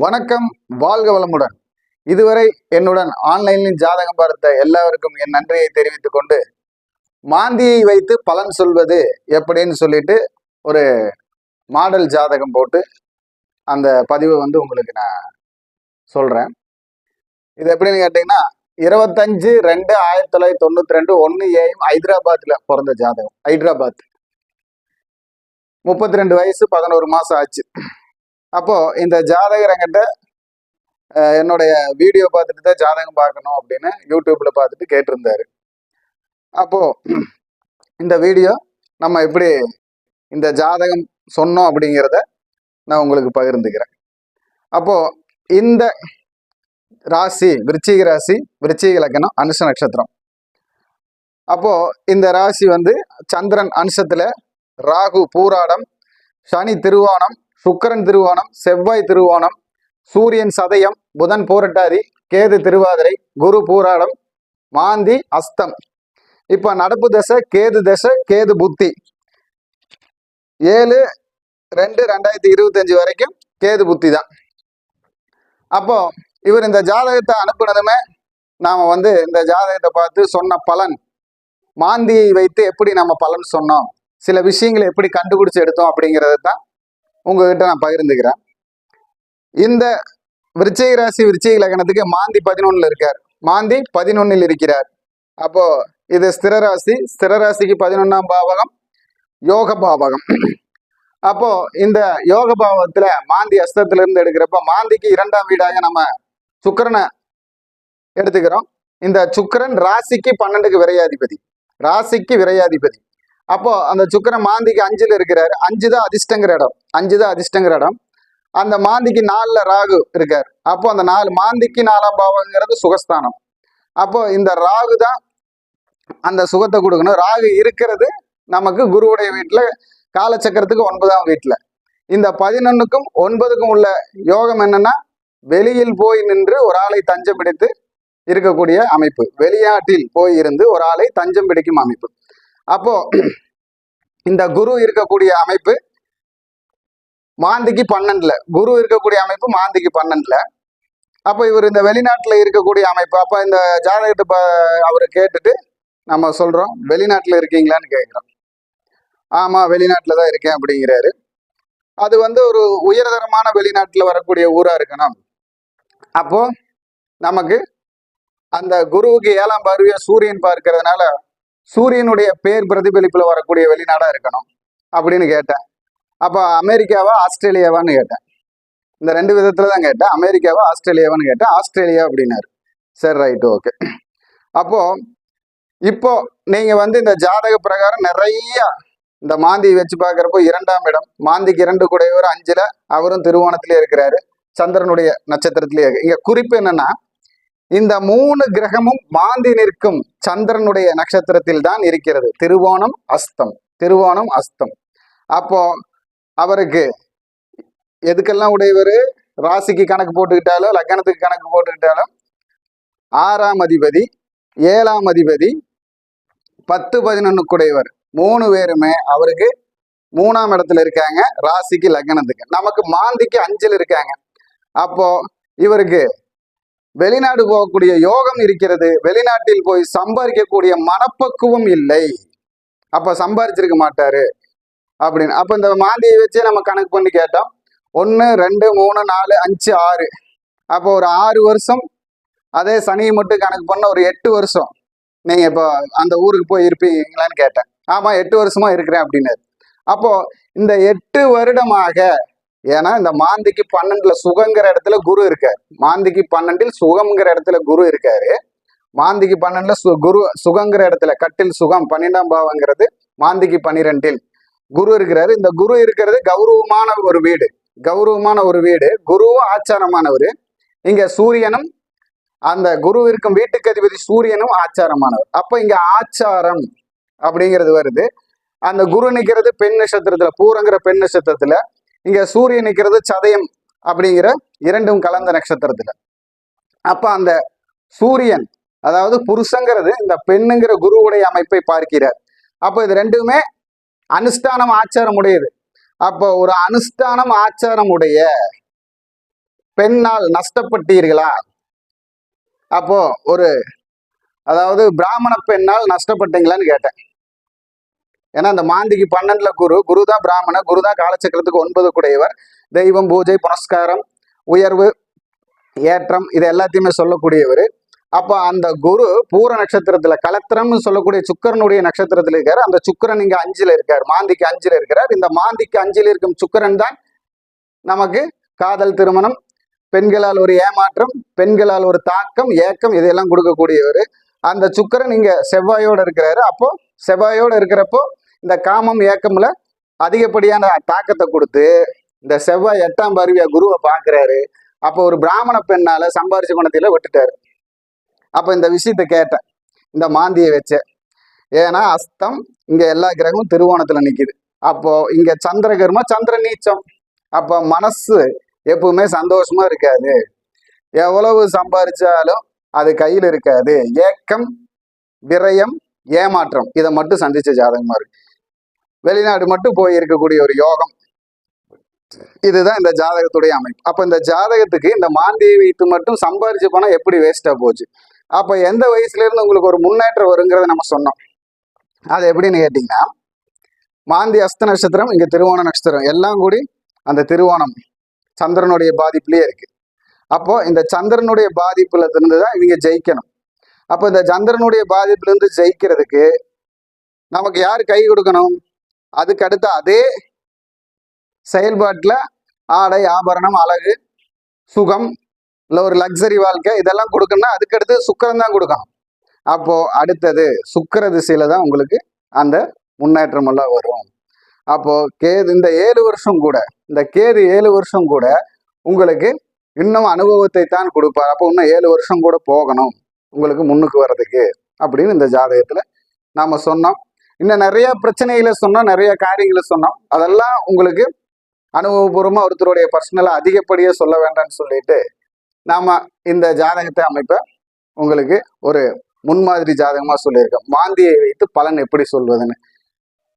வணக்கம் வாழ்க வளமுடன். இதுவரை என்னுடன் ஆன்லைனில் ஜாதகம் பார்த்த எல்லாருக்கும் என் நன்றியை தெரிவித்துக் கொண்டு மாந்தியை வைத்து பலன் சொல்வது எப்படின்னு சொல்லிட்டு ஒரு மாடல் ஜாதகம் போட்டு அந்த பதிவை வந்து உங்களுக்கு நான் சொல்றேன். இது எப்படின்னு கேட்டீங்கன்னா இருபத்தஞ்சு ரெண்டு ஆயிரத்தி தொள்ளாயிரத்தி தொண்ணூத்தி ரெண்டு ஒன்னு ஏயும் ஹைதராபாத்ல பிறந்த ஜாதகம் ஹைதராபாத். முப்பத்தி ரெண்டு வயசு பதினோரு மாசம் ஆச்சு. அப்போது இந்த ஜாதகர் என்கிட்ட என்னுடைய வீடியோ பார்த்துட்டு தான் ஜாதகம் பார்க்கணும் அப்படின்னு யூடியூப்பில் பார்த்துட்டு கேட்டிருந்தாரு. அப்போது இந்த வீடியோ நம்ம எப்படி இந்த ஜாதகம் சொன்னோம் அப்படிங்கிறத நான் உங்களுக்கு பகிர்ந்துக்கிறேன். அப்போது இந்த ராசி விருச்சிக ராசி விருச்சிக இலக்கணம் அனுஷ நட்சத்திரம். அப்போது இந்த ராசி வந்து சந்திரன் அனுஷத்தில் ராகு பூராடம் சனி திருவோணம் சுக்கிரன் திருவோணம் செவ்வாய் திருவோணம் சூரியன் சதயம் புதன் பூரட்டாதி கேது திருவாதிரை குரு பூராடம் மாந்தி அஸ்தம். இப்போ நடப்பு தசை கேது தசை கேது புத்தி. ஏழு ரெண்டு ரெண்டாயிரத்தி இருபத்தஞ்சு வரைக்கும் கேது புத்தி தான். அப்போ இவர் இந்த ஜாதகத்தை அனுப்புனதுமே நாம் வந்து இந்த ஜாதகத்தை பார்த்து சொன்ன பலன். மாந்தியை வைத்து எப்படி நம்ம பலன் சொன்னோம்? சில விஷயங்களை எப்படி கண்டுபிடிச்சு எடுத்தோம் அப்படிங்கிறது தான் உங்ககிட்ட நான் பகிர்ந்துக்கிறேன். இந்த விருச்சிக ராசி விருச்சிக லக்னத்துக்கு மாந்தி பதினொன்னுல இருக்கார். மாந்தி பதினொன்னில் இருக்கிறார். அப்போ இது ஸ்திர ராசி. ஸ்திர ராசிக்கு பதினொன்னாம் பாவகம் யோக பாவகம். அப்போ இந்த யோக பாவத்துல மாந்தி அஸ்தத்துல இருந்து எடுக்கிறப்ப மாந்திக்கு இரண்டாம் வீடாக நம்ம சுக்கரனை எடுத்துக்கிறோம். இந்த சுக்கரன் ராசிக்கு பன்னெண்டுக்கு விரையாதிபதி. ராசிக்கு விரையாதிபதி. அப்போ அந்த சுக்கிரன் மாந்திக்கு அஞ்சுல இருக்கிறாரு. அஞ்சு தான் அதிர்ஷ்டங்கிற இடம். அஞ்சு தான் அதிர்ஷ்டங்கிற இடம். அந்த மாந்திக்கு நாலுல ராகு இருக்கார். அப்போ அந்த நாலு மாந்திக்கு நாலாம் பாவங்கிறது சுகஸ்தானம். அப்போ இந்த ராகு தான் அந்த சுகத்தை கொடுக்கணும். ராகு இருக்கிறது நமக்கு குருவுடைய வீட்டில் காலச்சக்கரத்துக்கு ஒன்பதாம் வீட்டில் இந்த பதினொன்னுக்கும் ஒன்பதுக்கும் உள்ள யோகம் என்னன்னா வெளியில் போய் நின்று ஒரு ஆளை தஞ்சம் பிடித்து இருக்கக்கூடிய அமைப்பு. வெளிநாட்டில் போய் இருந்து ஒரு ஆளை தஞ்சம் பிடிக்கும் அமைப்பு. அப்போ இந்த குரு இருக்கக்கூடிய அமைப்பு மாந்திக்கு பன்னெண்டுல. குரு இருக்கக்கூடிய அமைப்பு மாந்திக்கு பன்னெண்டுல. அப்போ இவர் இந்த வெளிநாட்டுல இருக்கக்கூடிய அமைப்பு. அப்ப இந்த ஜாதகத்தை ப- அவரை கேட்டுட்டு நம்ம சொல்றோம் வெளிநாட்டுல இருக்கீங்களான்னு கேட்கிறோம் ஆமா வெளிநாட்டில் தான் இருக்கேன் அப்படிங்கிறாரு. அது வந்து ஒரு உயர்தரமான வெளிநாட்டுல வரக்கூடிய ஊரா இருக்கணும். அப்போ நமக்கு அந்த குருவுக்கு ஏழாம் பார்வையா சூரியன் பார்க்கறதுனால சூரியனுடைய பேர் பிரதிபலிப்பில் வரக்கூடிய வெளிநாடாக இருக்கணும் அப்படின்னு கேட்டேன். அப்போ அமெரிக்காவா ஆஸ்திரேலியாவான்னு கேட்டேன். இந்த ரெண்டு விதத்தில் தான் கேட்டேன். அமெரிக்காவா ஆஸ்திரேலியாவான்னு கேட்டேன். ஆஸ்திரேலியா அப்படின்னாரு. சரி ரைட்டு ஓகே அப்போ இப்போ நீங்கள் வந்து இந்த ஜாதக பிரகாரம் நிறைய இந்த மாந்தி வச்சு பார்க்குறப்போ இரண்டாம் இடம் மாந்திக்கு இரண்டு கூடையவர் அஞ்சில் அவரும் திருவோணத்திலே இருக்கிறாரு. சந்திரனுடைய நட்சத்திரத்திலேயே இருக்கு. இங்கே குறிப்பு என்னன்னா இந்த மூணு கிரகமும் மாந்தி நிற்கும் சந்திரனுடைய நட்சத்திரத்தில் தான் இருக்கிறது. திருவோணம் அஸ்தம். திருவோணம் அஸ்தம். அப்போ அவருக்கு எதுக்கெல்லாம் உடையவர்? ராசிக்கு கணக்கு போட்டுக்கிட்டாலும் லக்னத்துக்கு கணக்கு போட்டுக்கிட்டாலும் ஆறாம் அதிபதி ஏழாம் அதிபதி பத்து பதினொன்னுக்குடையவர் மூணு பேருமே அவருக்கு மூணாம் இடத்துல இருக்காங்க. ராசிக்கு லக்னத்துக்கு. நமக்கு மாந்திக்கு அஞ்சில் இருக்காங்க. அப்போ இவருக்கு வெளிநாடு போகக்கூடிய யோகம் இருக்கிறது. வெளிநாட்டில் போய் சம்பாதிக்கக்கூடிய மனப்பக்குவம் இல்லை. அப்ப சம்பாதிச்சிருக்க மாட்டாரு. அப்படின்னு. அப்ப இந்த மாந்தியை வச்சே நம்ம கணக்கு பண்ணி கேட்டோம். ஒன்று ரெண்டு மூணு நாலு அஞ்சு ஆறு. அப்போ ஒரு ஆறு வருஷம் அதே சனியை மட்டும் கணக்கு பண்ண ஒரு எட்டு வருஷம். நீங்க இப்போ அந்த ஊருக்கு போய் இருப்பீங்களான்னு கேட்டேன். ஆமா எட்டு வருஷமா இருக்கிறேன் அப்படின்னாரு. அப்போ இந்த எட்டு வருடமாக ஏன்னா இந்த மாந்திக்கு பன்னெண்டுல சுகங்கிற இடத்துல குரு இருக்காரு. மாந்திக்கு பன்னெண்டில் சுகம்ங்கிற இடத்துல குரு இருக்காரு. மாந்திக்கு பன்னெண்டுல சு குரு சுகங்கிற இடத்துல கட்டில் சுகம் பன்னிரெண்டாம் பாவங்கிறது மாந்திக்கு பன்னிரெண்டில் குரு இருக்கிறாரு. இந்த குரு இருக்கிறது கௌரவமான ஒரு வீடு. கௌரவமான ஒரு வீடு. குருவும் ஆச்சாரமானவர். இங்க சூரியனும் அந்த குரு இருக்கும் வீட்டுக்கு அதிபதி சூரியனும் ஆச்சாரமானவர். அப்ப இங்க ஆச்சாரம் அப்படிங்கிறது வருது. அந்த குரு நிக்கிறது பெண் நட்சத்திரத்துல பூரங்கிற பெண் நட்சத்திரத்துல இங்க சூரியன் நிற்கிறது சதயம் அப்படிங்கிற இரண்டும் கலந்த நட்சத்திரத்துல. அப்ப அந்த சூரியன் அதாவது புருஷங்கிறது இந்த பெண்ணுங்கிற குருவுடைய அமைப்பை பார்க்கிறார். அப்போ இது ரெண்டுமே அனுஷ்டானம் ஆச்சாரம் உடையது. அப்போ ஒரு அனுஷ்டானம் ஆச்சாரம் உடைய பெண்ணால் நஷ்டப்பட்டீர்களா? அப்போ ஒரு அதாவது பிராமண பெண்ணால் நஷ்டப்பட்டீங்களான்னு கேட்டேன். ஏன்னா அந்த மாந்திக்கு பன்னெண்டுல குரு குரு தான் பிராமண குரு தான் காலச்சக்கரத்துக்கு ஒன்பது கூடையவர். தெய்வம் பூஜை புனஸ்காரம் உயர்வு ஏற்றம் இது எல்லாத்தையுமே சொல்லக்கூடியவர். அப்போ அந்த குரு பூர நட்சத்திரத்துல கலத்திரம்னு சொல்லக்கூடிய சுக்கரனுடைய நட்சத்திரத்துல இருக்காரு. அந்த சுக்கிரன் இங்க அஞ்சில் இருக்காரு. மாந்திக்கு அஞ்சில் இருக்கிறார். இந்த மாந்திக்கு அஞ்சில் இருக்கும் சுக்கிரன் தான் நமக்கு காதல் திருமணம் பெண்களால் ஒரு ஏமாற்றம் பெண்களால் ஒரு தாக்கம் ஏக்கம் இதெல்லாம் கொடுக்கக்கூடியவர். அந்த சுக்கிரன் இங்க செவ்வாயோட இருக்கிறாரு. அப்போ செவ்வாயோட இருக்கிறப்போ இந்த காமம் ஏக்கம்ல அதிகப்படியான தாக்கத்தை கொடுத்து இந்த செவ்வாய் எட்டாம் பருவியா குருவை பார்க்குறாரு. அப்போ ஒரு பிராமண பெண்ணால சம்பாரிச்ச குணத்தில விட்டுட்டாரு. அப்ப இந்த விஷயத்த கேட்டேன். இந்த மாந்தியை வச்ச. ஏன்னா அஸ்தம் இங்க எல்லா கிரகமும் திருவோணத்துல நிக்குது. அப்போ இங்க சந்திரகர்மா சந்திர நீச்சம். அப்ப மனசு எப்பவுமே சந்தோஷமா இருக்காது. எவ்வளவு சம்பாரிச்சாலும் அது கையில் இருக்காது. ஏக்கம் விரயம் ஏமாற்றம் இதை மட்டும் சந்திச்ச ஜாதகமா இருக்கு. வெளிநாடு மட்டும் போய் இருக்கக்கூடிய ஒரு யோகம். இதுதான் இந்த ஜாதகத்துடைய அமைப்பு. அப்ப இந்த ஜாதகத்துக்கு இந்த மாந்தியை வைத்து மட்டும் சம்பாரிச்சு பணம் எப்படி வேஸ்டா போச்சு? அப்ப எந்த வயசுல இருந்து உங்களுக்கு ஒரு முன்னேற்றம் வருங்கிறத நம்ம சொன்னோம். அது எப்படின்னு கேட்டீங்கன்னா மாந்தி அஸ்த நட்சத்திரம் இங்க திருவோண நட்சத்திரம். எல்லாம் கூடி அந்த திருவோணம் சந்திரனுடைய பாதிப்புலயே இருக்கு. அப்போ இந்த சந்திரனுடைய பாதிப்புல இருந்து தான் இவங்க ஜெயிக்கணும். அப்போ இந்த சந்திரனுடைய பாதிப்புல இருந்து ஜெயிக்கிறதுக்கு நமக்கு யார் கை கொடுக்கணும்? அதுக்கு அடுத்த அதே செயல்பாட்டில் ஆடை ஆபரணம் அழகு சுகம் இல்லை ஒரு லக்ஸரி வாழ்க்கை இதெல்லாம் கொடுக்கணும்னா அதுக்கடுத்து சுக்கரம் தான் கொடுக்கணும். அப்போது அடுத்தது சுக்கர திசையில் தான் உங்களுக்கு அந்த முன்னேற்றம் எல்லாம் வரும். அப்போது கேது இந்த ஏழு வருஷம் கூட இந்த கேது ஏழு வருஷம் கூட உங்களுக்கு இன்னும் அனுபவத்தை தான் கொடுப்பார். அப்போ இன்னும் ஏழு வருஷம் கூட போகணும். உங்களுக்கு முன்னுக்கு வர்றதுக்கு அப்படின்னு இந்த ஜாதகத்தில் நாம் சொன்னோம். இன்னும் நிறைய பிரச்சனைகளை சொன்னோம் நிறைய காரியங்களை சொன்னோம் அதெல்லாம் உங்களுக்கு அனுபவபூர்வமாக ஒருத்தருடைய பர்சனலாக அதிகப்படியே சொல்ல வேண்டாம்னு சொல்லிட்டு நாம் இந்த ஜாதகத்தை அமைப்ப உங்களுக்கு ஒரு முன்மாதிரி ஜாதகமாக சொல்லியிருக்கோம் மாந்தியை வைத்து பலன் எப்படி சொல்வதுன்னு.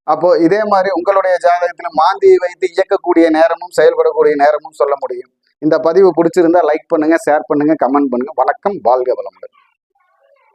அப்போ இதே மாதிரி உங்களுடைய ஜாதகத்தில் மாந்தியை வைத்து இயக்கக்கூடிய நேரமும் செயல்படக்கூடிய நேரமும் சொல்ல முடியும். இந்த பதிவு பிடிச்சிருந்தா லைக் பண்ணுங்க ஷேர் பண்ணுங்க கமெண்ட் பண்ணுங்க. வணக்கம் வாழ்க வளமுடன்.